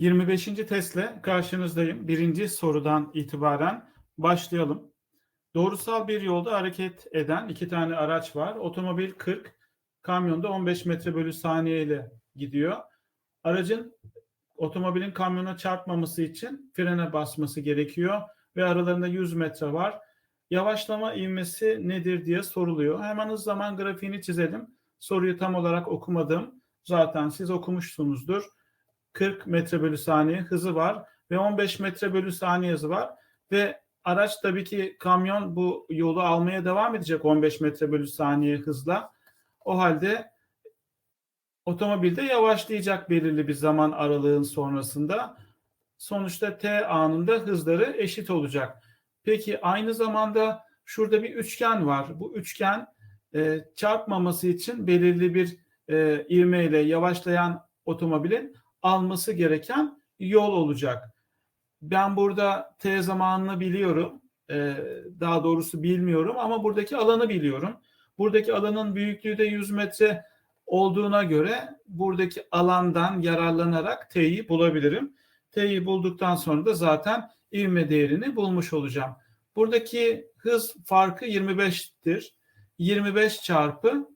25. testle karşınızdayım. Birinci sorudan itibaren başlayalım. Doğrusal bir yolda hareket eden iki tane araç var. Otomobil 40, kamyonda 15 metre bölü saniye ile gidiyor. Aracın otomobilin kamyona çarpmaması için frene basması gerekiyor ve aralarında 100 metre var. Yavaşlama ivmesi nedir diye soruluyor. Hemen hız zaman grafiğini çizelim. Soruyu tam olarak okumadım. Zaten siz okumuşsunuzdur. 40 metre bölü saniye hızı var ve 15 metre bölü saniye hızı var ve araç tabii ki kamyon bu yolu almaya devam edecek 15 metre bölü saniye hızla. O halde otomobilde yavaşlayacak belirli bir zaman aralığın sonrasında. Sonuçta T anında hızları eşit olacak. Peki aynı zamanda şurada bir üçgen var. Bu üçgen e, çarpmaması için belirli bir e, ivmeyle yavaşlayan otomobilin alması gereken yol olacak. Ben burada T zamanını biliyorum. Ee, daha doğrusu bilmiyorum ama buradaki alanı biliyorum. Buradaki alanın büyüklüğü de 100 metre olduğuna göre buradaki alandan yararlanarak T'yi bulabilirim. T'yi bulduktan sonra da zaten ivme değerini bulmuş olacağım. Buradaki hız farkı 25'tir. 25 çarpı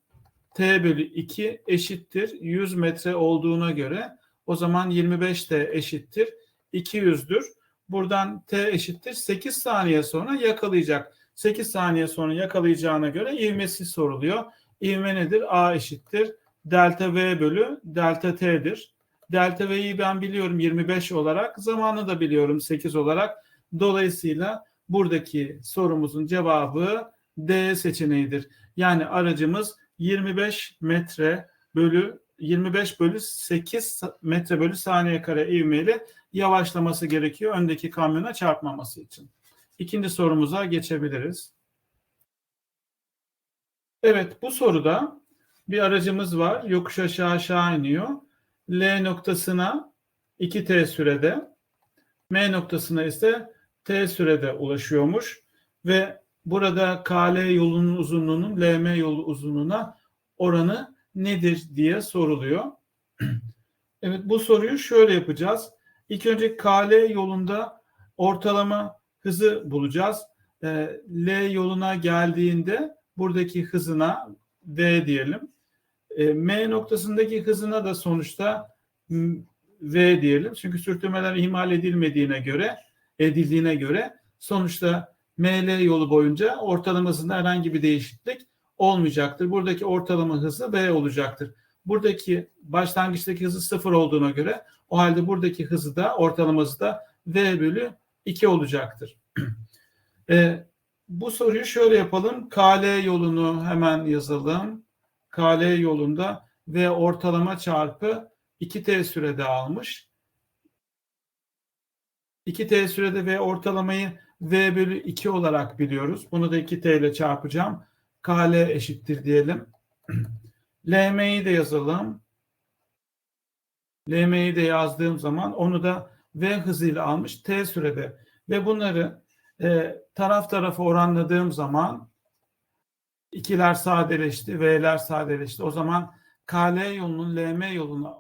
T bölü 2 eşittir 100 metre olduğuna göre o zaman 25 de eşittir 200'dür. Buradan t eşittir 8 saniye sonra yakalayacak. 8 saniye sonra yakalayacağına göre ivmesi soruluyor. İvme nedir? A eşittir delta V bölü delta T'dir. Delta V'yi ben biliyorum 25 olarak. Zamanı da biliyorum 8 olarak. Dolayısıyla buradaki sorumuzun cevabı D seçeneğidir. Yani aracımız 25 metre bölü 25 bölü 8 metre bölü saniye kare ivmeyle yavaşlaması gerekiyor öndeki kamyona çarpmaması için. İkinci sorumuza geçebiliriz. Evet bu soruda bir aracımız var. Yokuş aşağı aşağı iniyor. L noktasına 2T sürede M noktasına ise T sürede ulaşıyormuş ve burada KL yolunun uzunluğunun LM yolu uzunluğuna oranı nedir diye soruluyor. Evet bu soruyu şöyle yapacağız. İlk önce KL yolunda ortalama hızı bulacağız. Ee, L yoluna geldiğinde buradaki hızına V diyelim. Ee, M noktasındaki hızına da sonuçta V diyelim. Çünkü sürtünmeler ihmal edilmediğine göre edildiğine göre sonuçta ML yolu boyunca ortalama hızında herhangi bir değişiklik olmayacaktır. Buradaki ortalama hızı V olacaktır. Buradaki başlangıçtaki hızı sıfır olduğuna göre o halde buradaki hızı da ortalaması da V bölü 2 olacaktır. e, bu soruyu şöyle yapalım. KL yolunu hemen yazalım. KL yolunda V ortalama çarpı 2T sürede almış. 2T sürede V ortalamayı V bölü 2 olarak biliyoruz. Bunu da 2T ile çarpacağım. KL eşittir diyelim. LM'yi de yazalım. LM'yi de yazdığım zaman onu da V hızıyla almış T sürede. Ve bunları e, taraf tarafa oranladığım zaman ikiler sadeleşti, V'ler sadeleşti. O zaman KL yolunun LM yoluna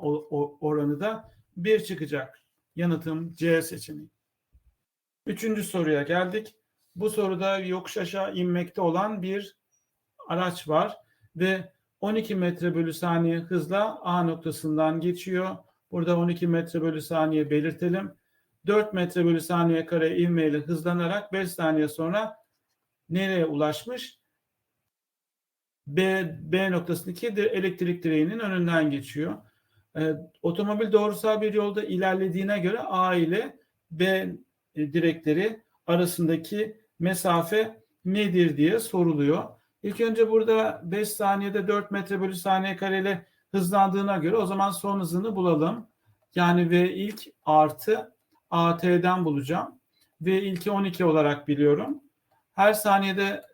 oranı da 1 çıkacak. Yanıtım C seçeneği. Üçüncü soruya geldik. Bu soruda yokuş aşağı inmekte olan bir araç var ve 12 metre bölü saniye hızla A noktasından geçiyor. Burada 12 metre bölü saniye belirtelim. 4 metre bölü saniye kare ivmeyle hızlanarak 5 saniye sonra nereye ulaşmış? B, B noktasındaki elektrik direğinin önünden geçiyor. Ee, otomobil doğrusal bir yolda ilerlediğine göre A ile B e, direkleri arasındaki mesafe nedir diye soruluyor. İlk önce burada 5 saniyede 4 metre bölü saniye kareli hızlandığına göre o zaman son hızını bulalım. Yani V ilk artı AT'den bulacağım. V ilki 12 olarak biliyorum. Her saniyede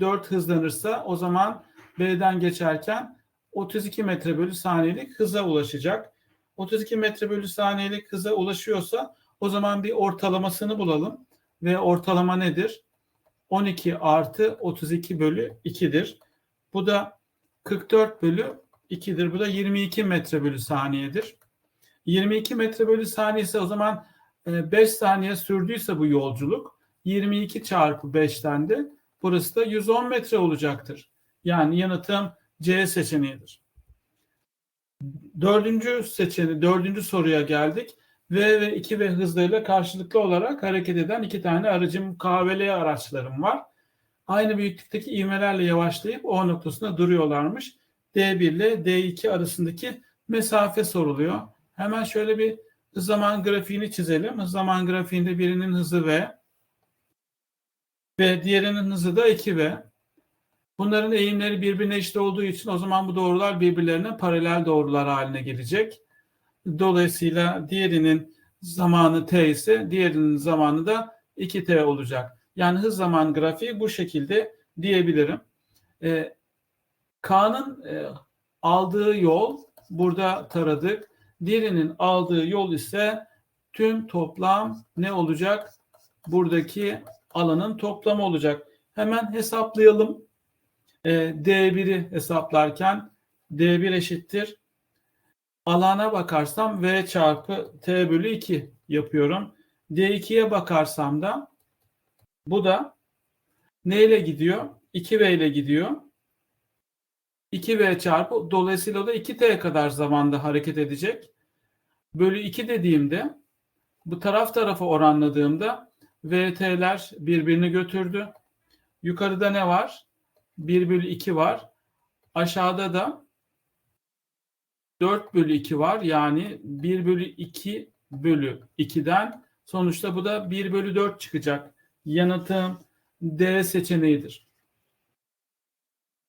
4 hızlanırsa o zaman B'den geçerken 32 metre bölü saniyelik hıza ulaşacak. 32 metre bölü saniyelik hıza ulaşıyorsa o zaman bir ortalamasını bulalım. Ve ortalama nedir? 12 artı 32 bölü 2'dir. Bu da 44 bölü 2'dir. Bu da 22 metre bölü saniyedir. 22 metre bölü saniye ise o zaman 5 saniye sürdüyse bu yolculuk 22 çarpı 5'ten de burası da 110 metre olacaktır. Yani yanıtım C seçeneğidir. Dördüncü seçeneği, dördüncü soruya geldik. V ve 2V hızlarıyla karşılıklı olarak hareket eden iki tane aracım KVL araçlarım var. Aynı büyüklükteki ivmelerle yavaşlayıp O noktasında duruyorlarmış. D1 ile D2 arasındaki mesafe soruluyor. Hemen şöyle bir hız zaman grafiğini çizelim. Hız zaman grafiğinde birinin hızı V ve diğerinin hızı da 2V. Bunların eğimleri birbirine eşit olduğu için o zaman bu doğrular birbirlerine paralel doğrular haline gelecek. Dolayısıyla diğerinin zamanı t ise diğerinin zamanı da 2t olacak. Yani hız zaman grafiği bu şekilde diyebilirim. E, K'nın e, aldığı yol burada taradık. Diğerinin aldığı yol ise tüm toplam ne olacak? Buradaki alanın toplamı olacak. Hemen hesaplayalım. E, D1'i hesaplarken D1 eşittir. Alana bakarsam V çarpı T bölü 2 yapıyorum. D2'ye bakarsam da bu da neyle gidiyor? 2V ile gidiyor. 2V çarpı dolayısıyla da 2T kadar zamanda hareket edecek. Bölü 2 dediğimde bu taraf tarafa oranladığımda VT'ler birbirini götürdü. Yukarıda ne var? 1 bölü 2 var. Aşağıda da 4 bölü 2 var. Yani 1 bölü 2 bölü 2'den sonuçta bu da 1 bölü 4 çıkacak. Yanıtım D seçeneğidir.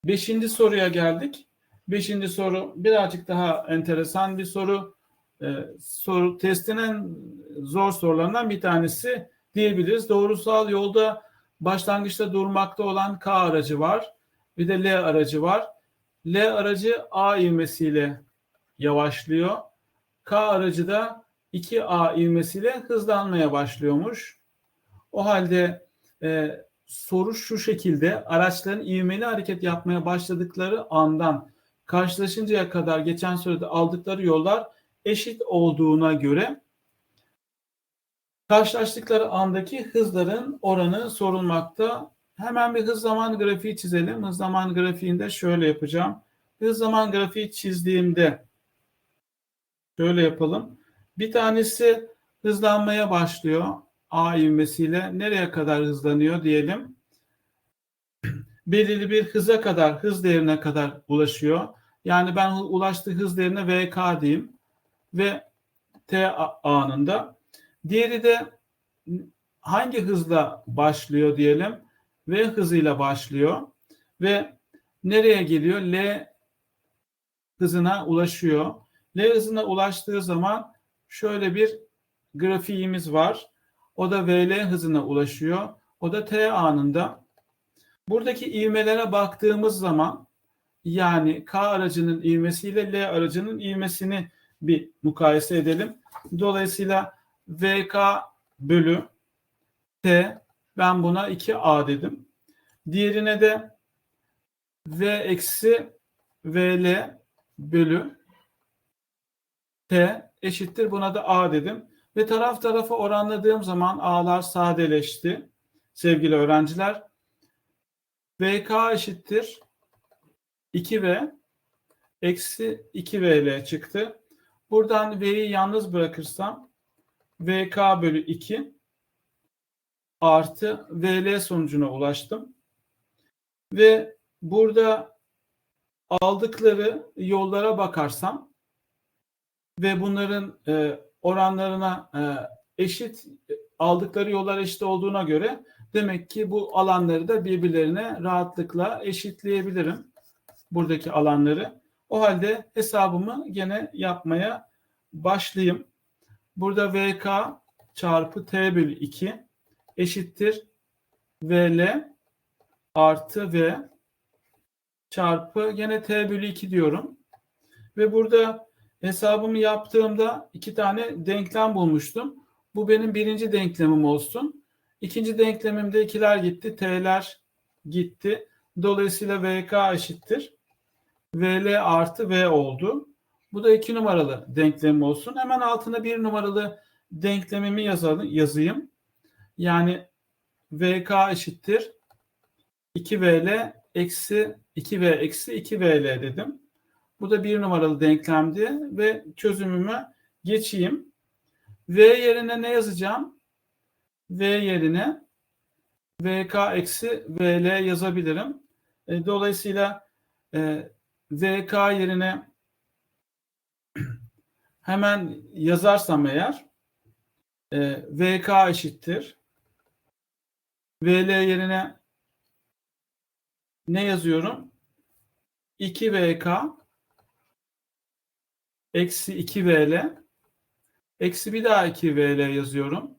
Beşinci soruya geldik. Beşinci soru birazcık daha enteresan bir soru. Ee, soru testinin zor sorularından bir tanesi diyebiliriz. Doğrusal yolda başlangıçta durmakta olan K aracı var. Bir de L aracı var. L aracı A ivmesiyle yavaşlıyor. K aracı da 2A ivmesiyle hızlanmaya başlıyormuş. O halde e, soru şu şekilde araçların ivmeli hareket yapmaya başladıkları andan karşılaşıncaya kadar geçen sürede aldıkları yollar eşit olduğuna göre karşılaştıkları andaki hızların oranı sorulmakta. Hemen bir hız zaman grafiği çizelim. Hız zaman grafiğinde şöyle yapacağım. Hız zaman grafiği çizdiğimde şöyle yapalım. Bir tanesi hızlanmaya başlıyor. A ivmesiyle nereye kadar hızlanıyor diyelim. Belirli bir hıza kadar, hız değerine kadar ulaşıyor. Yani ben ulaştığı hız değerine VK diyeyim. Ve T anında. Diğeri de hangi hızla başlıyor diyelim. V hızıyla başlıyor. Ve nereye geliyor? L hızına ulaşıyor. L hızına ulaştığı zaman şöyle bir grafiğimiz var. O da VL hızına ulaşıyor. O da T anında. Buradaki ivmelere baktığımız zaman yani K aracının ivmesiyle L aracının ivmesini bir mukayese edelim. Dolayısıyla VK bölü T ben buna 2A dedim. Diğerine de V eksi VL bölü T eşittir buna da A dedim. Ve taraf tarafa oranladığım zaman A'lar sadeleşti. Sevgili öğrenciler. VK eşittir 2V eksi 2VL çıktı. Buradan V'yi yalnız bırakırsam VK bölü 2 artı VL sonucuna ulaştım. Ve burada aldıkları yollara bakarsam ve bunların e, oranlarına e, eşit aldıkları yollar eşit olduğuna göre demek ki bu alanları da birbirlerine rahatlıkla eşitleyebilirim. Buradaki alanları. O halde hesabımı gene yapmaya başlayayım. Burada VK çarpı T bölü 2 eşittir VL artı V çarpı gene T bölü 2 diyorum. Ve burada hesabımı yaptığımda iki tane denklem bulmuştum. Bu benim birinci denklemim olsun. İkinci denklemimde ikiler gitti. T'ler gitti. Dolayısıyla VK eşittir. VL artı V oldu. Bu da 2 numaralı denklemim olsun. Hemen altına 1 numaralı denklemimi yazalım, yazayım. Yani VK eşittir 2VL eksi 2V eksi 2VL dedim. Bu da bir numaralı denklemdi ve çözümüme geçeyim. V yerine ne yazacağım? V yerine VK eksi VL yazabilirim. E, dolayısıyla e, VK yerine hemen yazarsam eğer e, VK eşittir. VL yerine ne yazıyorum? 2VK eksi 2VL eksi bir daha 2VL yazıyorum.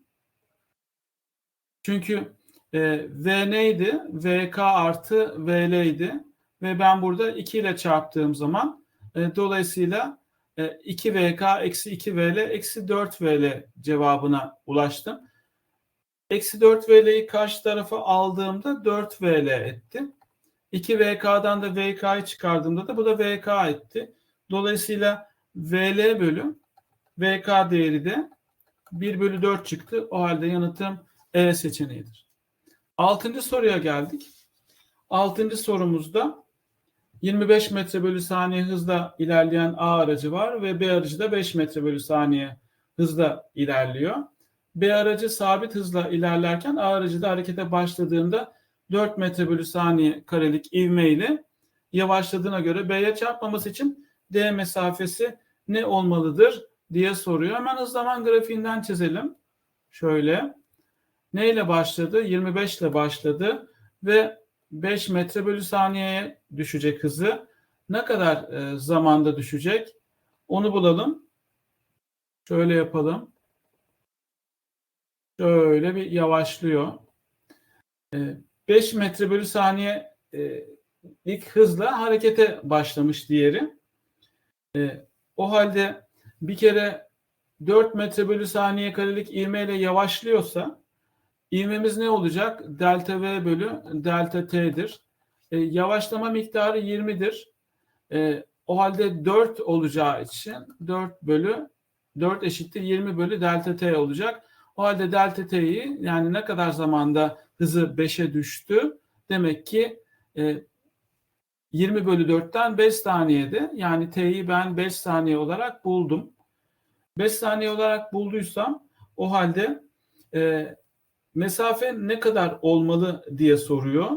Çünkü e, V neydi? VK artı VL idi. Ve ben burada 2 ile çarptığım zaman e, dolayısıyla e, 2VK eksi 2VL eksi 4VL cevabına ulaştım. Eksi 4VL'yi karşı tarafa aldığımda 4VL etti. 2VK'dan da VK'yı çıkardığımda da bu da VK etti. Dolayısıyla VL bölü VK değeri de 1 bölü 4 çıktı. O halde yanıtım E seçeneğidir. Altıncı soruya geldik. Altıncı sorumuzda 25 metre bölü saniye hızla ilerleyen A aracı var ve B aracı da 5 metre bölü saniye hızla ilerliyor. B aracı sabit hızla ilerlerken A aracı da harekete başladığında 4 metre bölü saniye karelik ivme ile yavaşladığına göre B'ye çarpmaması için D mesafesi ne olmalıdır diye soruyor. Hemen hız zaman grafiğinden çizelim. Şöyle. Ne ile başladı? 25 ile başladı ve 5 metre bölü saniyeye düşecek hızı. Ne kadar e, zamanda düşecek? Onu bulalım. Şöyle yapalım. Şöyle bir yavaşlıyor. E, 5 metre bölü saniye e, ilk hızla harekete başlamış diğeri. E, o halde bir kere 4 metre bölü saniye karelik ivmeyle yavaşlıyorsa ivmemiz ne olacak? Delta V bölü delta T'dir. E, yavaşlama miktarı 20'dir. E, o halde 4 olacağı için 4 bölü 4 eşittir 20 bölü delta T olacak. O halde delta T'yi yani ne kadar zamanda hızı 5'e düştü? Demek ki e, 20 bölü 4'ten 5 saniyede yani T'yi ben 5 saniye olarak buldum. 5 saniye olarak bulduysam o halde e, mesafe ne kadar olmalı diye soruyor.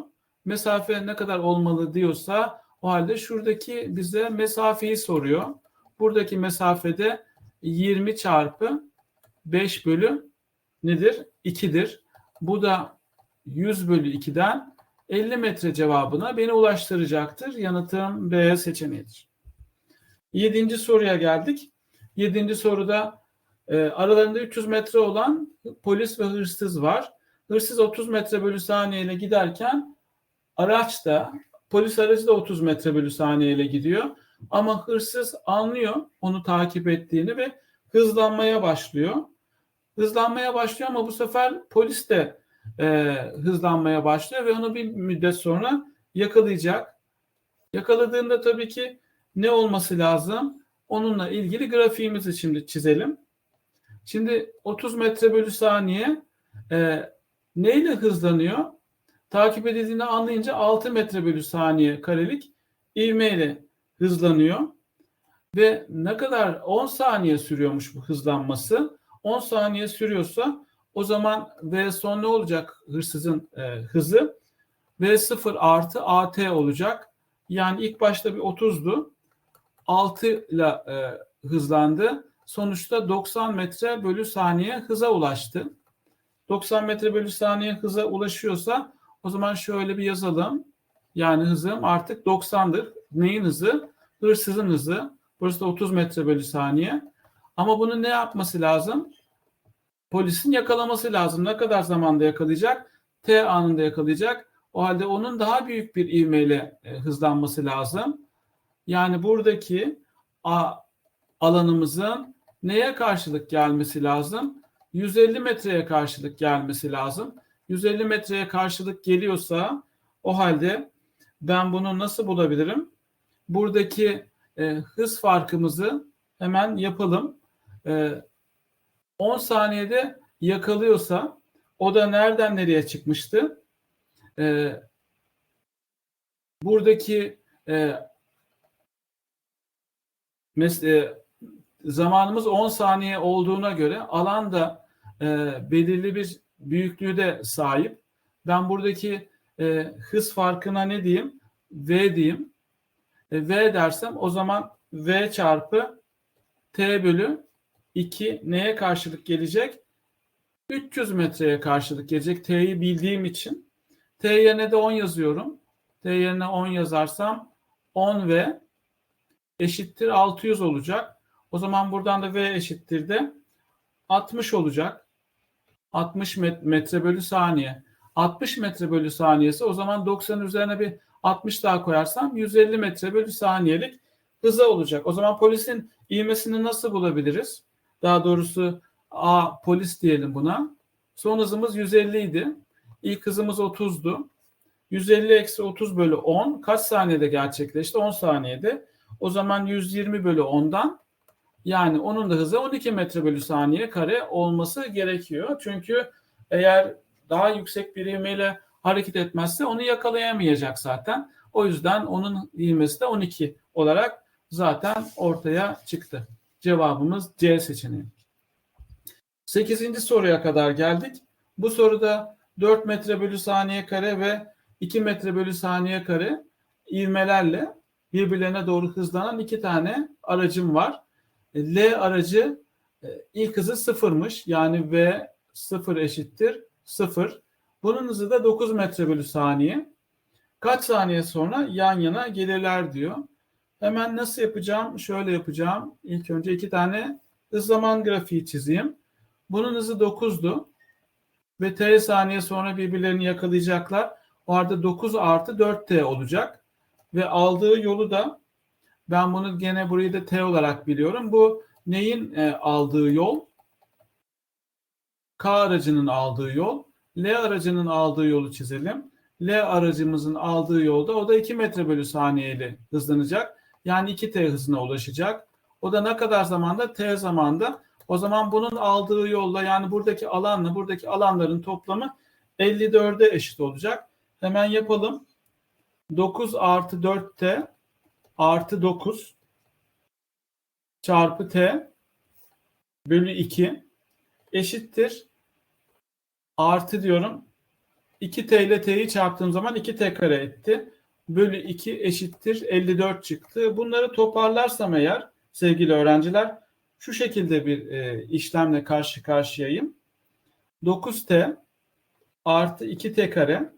Mesafe ne kadar olmalı diyorsa o halde şuradaki bize mesafeyi soruyor. Buradaki mesafede 20 çarpı 5 bölü nedir? 2'dir. Bu da 100 bölü 2'den 50 metre cevabına beni ulaştıracaktır. Yanıtım B seçeneğidir. Yedinci soruya geldik. Yedinci soruda e, aralarında 300 metre olan polis ve hırsız var. Hırsız 30 metre bölü saniye ile giderken araç da polis aracı da 30 metre bölü saniye ile gidiyor. Ama hırsız anlıyor onu takip ettiğini ve hızlanmaya başlıyor. Hızlanmaya başlıyor ama bu sefer polis de e, hızlanmaya başlıyor ve onu bir müddet sonra yakalayacak. Yakaladığında tabii ki ne olması lazım? Onunla ilgili grafiğimizi şimdi çizelim. Şimdi 30 metre bölü saniye e, neyle hızlanıyor? Takip edildiğini anlayınca 6 metre bölü saniye karelik ivmeyle hızlanıyor. Ve ne kadar 10 saniye sürüyormuş bu hızlanması. 10 saniye sürüyorsa o zaman V son ne olacak hırsızın e, hızı? V0 artı AT olacak. Yani ilk başta bir 30'du. 6 ile e, hızlandı. Sonuçta 90 metre bölü saniye hıza ulaştı. 90 metre bölü saniye hıza ulaşıyorsa o zaman şöyle bir yazalım. Yani hızım artık 90'dır. Neyin hızı? Hırsızın hızı. Burası da 30 metre bölü saniye. Ama bunu ne yapması lazım? Polisin yakalaması lazım. Ne kadar zamanda yakalayacak? T anında yakalayacak. O halde onun daha büyük bir ivmeyle e, hızlanması lazım. Yani buradaki A alanımızın neye karşılık gelmesi lazım? 150 metreye karşılık gelmesi lazım. 150 metreye karşılık geliyorsa o halde ben bunu nasıl bulabilirim? Buradaki e, hız farkımızı hemen yapalım. E, 10 saniyede yakalıyorsa o da nereden nereye çıkmıştı? E, buradaki e, mes- e, zamanımız 10 saniye olduğuna göre alan da e, belirli bir büyüklüğü de sahip. Ben buradaki e, hız farkına ne diyeyim? V diyeyim. E, v dersem o zaman V çarpı T bölü 2 neye karşılık gelecek? 300 metreye karşılık gelecek. T'yi bildiğim için. T yerine de 10 yazıyorum. T yerine 10 yazarsam 10 V eşittir 600 olacak. O zaman buradan da V eşittir de 60 olacak. 60 metre bölü saniye. 60 metre bölü saniyesi o zaman 90 üzerine bir 60 daha koyarsam 150 metre bölü saniyelik hıza olacak. O zaman polisin ivmesini nasıl bulabiliriz? Daha doğrusu A polis diyelim buna. Son hızımız 150 idi. İlk hızımız 30'du. 150 eksi 30 bölü 10 kaç saniyede gerçekleşti? 10 saniyede. O zaman 120 bölü 10'dan yani onun da hızı 12 metre bölü saniye kare olması gerekiyor. Çünkü eğer daha yüksek bir ivmeyle hareket etmezse onu yakalayamayacak zaten. O yüzden onun ivmesi de 12 olarak zaten ortaya çıktı. Cevabımız C seçeneği. 8. soruya kadar geldik. Bu soruda 4 metre bölü saniye kare ve 2 metre bölü saniye kare ivmelerle birbirlerine doğru hızlanan iki tane aracım var. L aracı e, ilk hızı sıfırmış. Yani V sıfır eşittir sıfır. Bunun hızı da 9 metre bölü saniye. Kaç saniye sonra yan yana gelirler diyor. Hemen nasıl yapacağım? Şöyle yapacağım. İlk önce iki tane hız zaman grafiği çizeyim. Bunun hızı 9'du. Ve t saniye sonra birbirlerini yakalayacaklar. O arada 9 artı 4t olacak. Ve aldığı yolu da ben bunu gene burayı da t olarak biliyorum. Bu neyin e, aldığı yol? K aracının aldığı yol. L aracının aldığı yolu çizelim. L aracımızın aldığı yolda o da 2 metre bölü saniyeli hızlanacak. Yani 2T hızına ulaşacak. O da ne kadar zamanda? T zamanda. O zaman bunun aldığı yolla yani buradaki alanla buradaki alanların toplamı 54'e eşit olacak. Hemen yapalım. 9 artı 4T artı 9 çarpı T bölü 2 eşittir. Artı diyorum. 2T ile T'yi çarptığım zaman 2T kare etti. Bölü 2 eşittir 54 çıktı. Bunları toparlarsam eğer sevgili öğrenciler şu şekilde bir e, işlemle karşı karşıyayım. 9T artı 2T kare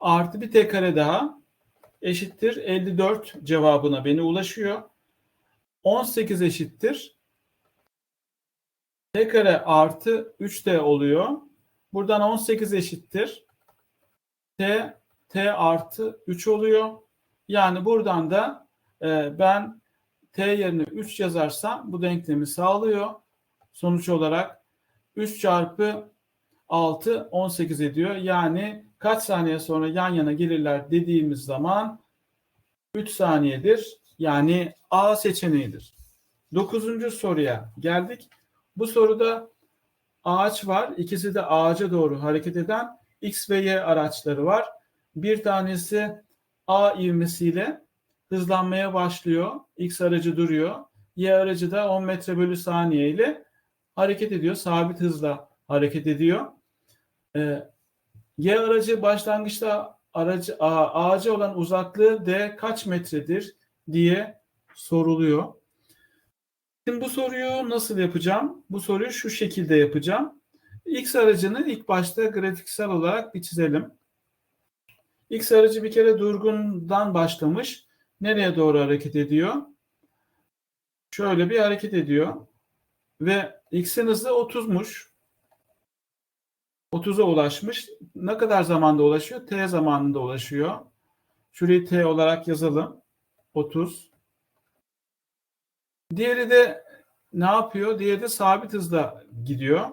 artı bir T kare daha eşittir 54 cevabına beni ulaşıyor. 18 eşittir. T kare artı 3T oluyor. Buradan 18 eşittir. T, T artı 3 oluyor. Yani buradan da e, ben T yerine 3 yazarsam bu denklemi sağlıyor. Sonuç olarak 3 çarpı 6 18 ediyor. Yani kaç saniye sonra yan yana gelirler dediğimiz zaman 3 saniyedir. Yani A seçeneğidir. Dokuzuncu soruya geldik. Bu soruda ağaç var. İkisi de ağaca doğru hareket eden X ve Y araçları var. Bir tanesi A ivmesiyle hızlanmaya başlıyor. X aracı duruyor. Y aracı da 10 metre bölü saniye ile hareket ediyor. Sabit hızla hareket ediyor. Ee, y aracı başlangıçta aracı ağaca olan uzaklığı D kaç metredir diye soruluyor. Şimdi bu soruyu nasıl yapacağım? Bu soruyu şu şekilde yapacağım. X aracını ilk başta grafiksel olarak bir çizelim. X aracı bir kere durgundan başlamış. Nereye doğru hareket ediyor? Şöyle bir hareket ediyor. Ve X'in hızı 30'muş. 30'a ulaşmış. Ne kadar zamanda ulaşıyor? T zamanında ulaşıyor. Şurayı T olarak yazalım. 30. Diğeri de ne yapıyor? Diğeri de sabit hızla gidiyor.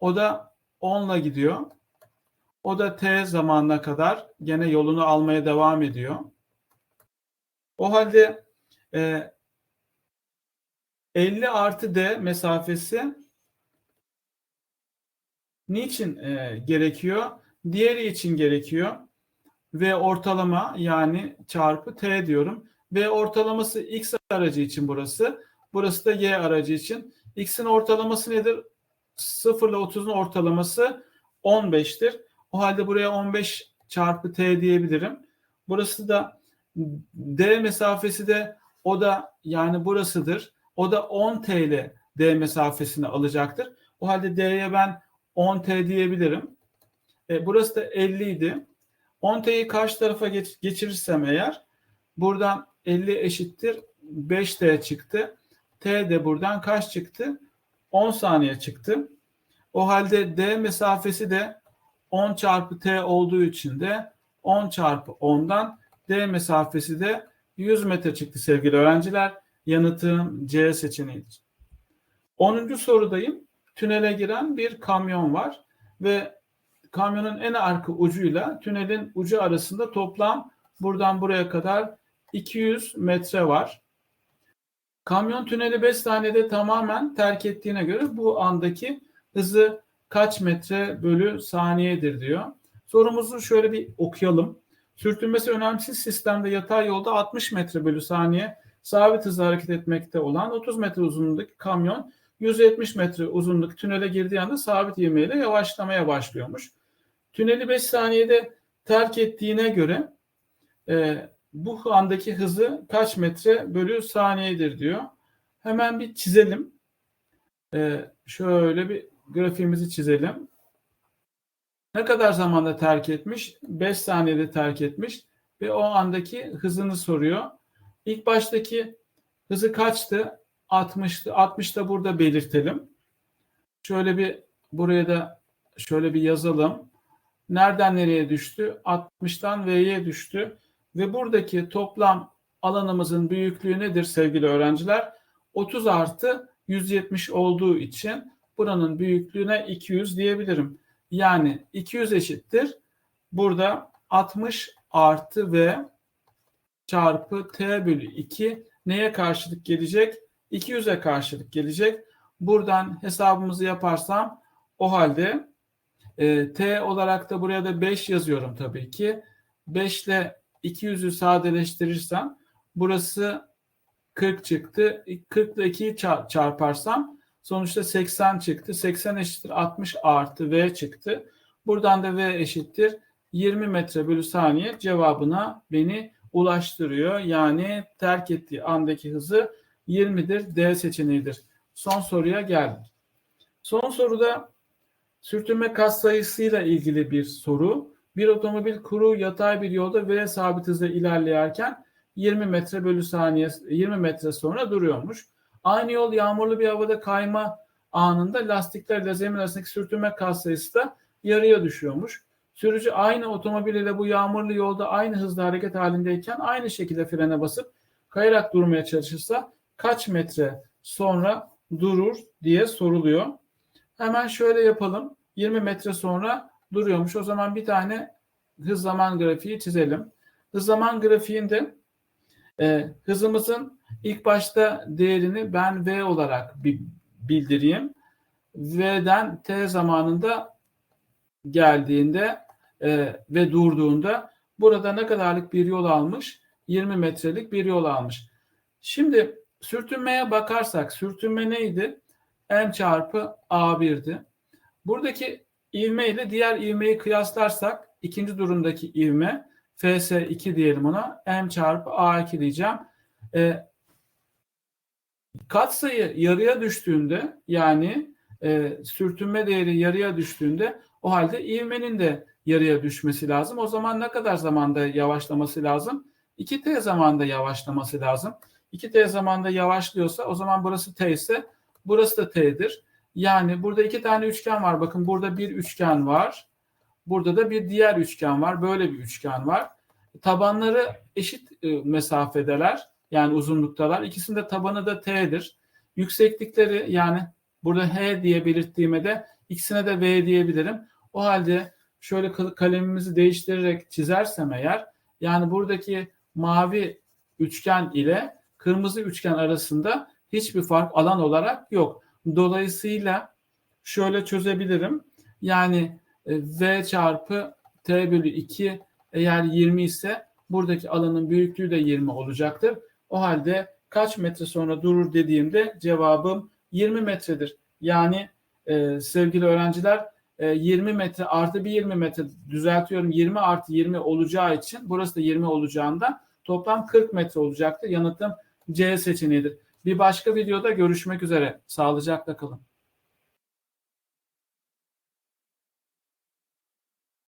O da 10 ile gidiyor. O da T zamanına kadar gene yolunu almaya devam ediyor. O halde e, 50 artı D mesafesi niçin e, gerekiyor? Diğeri için gerekiyor. V ortalama yani çarpı T diyorum. V ortalaması X aracı için burası. Burası da Y aracı için. X'in ortalaması nedir? 0 ile 30'un ortalaması 15'tir. O halde buraya 15 çarpı T diyebilirim. Burası da D mesafesi de o da yani burasıdır. O da 10 TL D mesafesini alacaktır. O halde D'ye ben 10 T diyebilirim. E, burası da 50 idi. 10 T'yi karşı tarafa geç, geçirirsem eğer buradan 50 eşittir 5 T çıktı. T de buradan kaç çıktı? 10 saniye çıktı. O halde D mesafesi de 10 çarpı T olduğu için de 10 çarpı 10'dan D mesafesi de 100 metre çıktı sevgili öğrenciler. Yanıtım C seçeneğidir. 10. sorudayım. Tünele giren bir kamyon var ve kamyonun en arka ucuyla tünelin ucu arasında toplam buradan buraya kadar 200 metre var. Kamyon tüneli 5 saniyede tamamen terk ettiğine göre bu andaki hızı kaç metre bölü saniyedir diyor. Sorumuzu şöyle bir okuyalım. Sürtünmesi önemsiz sistemde yatay yolda 60 metre bölü saniye sabit hızla hareket etmekte olan 30 metre uzunluğundaki kamyon 170 metre uzunluk tünele girdiği anda sabit ivmeyle yavaşlamaya başlıyormuş. Tüneli 5 saniyede terk ettiğine göre e, bu andaki hızı kaç metre bölü saniyedir diyor. Hemen bir çizelim. E, şöyle bir grafiğimizi çizelim. Ne kadar zamanda terk etmiş? 5 saniyede terk etmiş ve o andaki hızını soruyor. İlk baştaki hızı kaçtı? 60'tı. 60 da burada belirtelim. Şöyle bir buraya da şöyle bir yazalım. Nereden nereye düştü? 60'tan V'ye düştü. Ve buradaki toplam alanımızın büyüklüğü nedir sevgili öğrenciler? 30 artı 170 olduğu için buranın büyüklüğüne 200 diyebilirim. Yani 200 eşittir. Burada 60 artı V çarpı T bölü 2 neye karşılık gelecek? 200'e karşılık gelecek. Buradan hesabımızı yaparsam o halde e, T olarak da buraya da 5 yazıyorum tabii ki. 5 ile 200'ü sadeleştirirsem burası 40 çıktı. 40 ile 2'yi çarparsam sonuçta 80 çıktı. 80 eşittir 60 artı V çıktı. Buradan da V eşittir 20 metre bölü saniye cevabına beni ulaştırıyor. Yani terk ettiği andaki hızı 20'dir. D seçeneğidir. Son soruya geldik. Son soruda sürtünme kat sayısıyla ilgili bir soru. Bir otomobil kuru yatay bir yolda V sabit hızla ilerlerken 20 metre bölü saniye 20 metre sonra duruyormuş. Aynı yol yağmurlu bir havada kayma anında lastiklerle zemin arasındaki sürtünme kat sayısı da yarıya düşüyormuş. Sürücü aynı otomobil ile bu yağmurlu yolda aynı hızda hareket halindeyken aynı şekilde frene basıp kayarak durmaya çalışırsa kaç metre sonra durur diye soruluyor. Hemen şöyle yapalım. 20 metre sonra duruyormuş. O zaman bir tane hız zaman grafiği çizelim. Hız zaman grafiğinde e, hızımızın ilk başta değerini ben V olarak bildireyim. V'den T zamanında geldiğinde e, ve durduğunda burada ne kadarlık bir yol almış? 20 metrelik bir yol almış. Şimdi sürtünmeye bakarsak sürtünme neydi? M çarpı A1'di. Buradaki ivme ile diğer ivmeyi kıyaslarsak ikinci durumdaki ivme FS2 diyelim ona. M çarpı A2 diyeceğim. E, katsayı yarıya düştüğünde yani e, sürtünme değeri yarıya düştüğünde o halde ivmenin de yarıya düşmesi lazım. O zaman ne kadar zamanda yavaşlaması lazım? 2t zamanda yavaşlaması lazım. 2t zamanda yavaşlıyorsa o zaman burası t ise burası da t'dir. Yani burada iki tane üçgen var. Bakın burada bir üçgen var. Burada da bir diğer üçgen var. Böyle bir üçgen var. Tabanları eşit e, mesafedeler. Yani uzunluktalar. İkisinde tabanı da t'dir. Yükseklikleri yani burada h diye belirttiğime de ikisine de v diyebilirim. O halde şöyle kalemimizi değiştirerek çizersem eğer yani buradaki mavi üçgen ile kırmızı üçgen arasında hiçbir fark alan olarak yok. Dolayısıyla şöyle çözebilirim. Yani e, V çarpı T bölü 2 eğer 20 ise buradaki alanın büyüklüğü de 20 olacaktır. O halde kaç metre sonra durur dediğimde cevabım 20 metredir. Yani e, sevgili öğrenciler e, 20 metre artı bir 20 metre düzeltiyorum 20 artı 20 olacağı için burası da 20 olacağında toplam 40 metre olacaktır. Yanıtım C seçeneğidir. Bir başka videoda görüşmek üzere. Sağlıcakla kalın.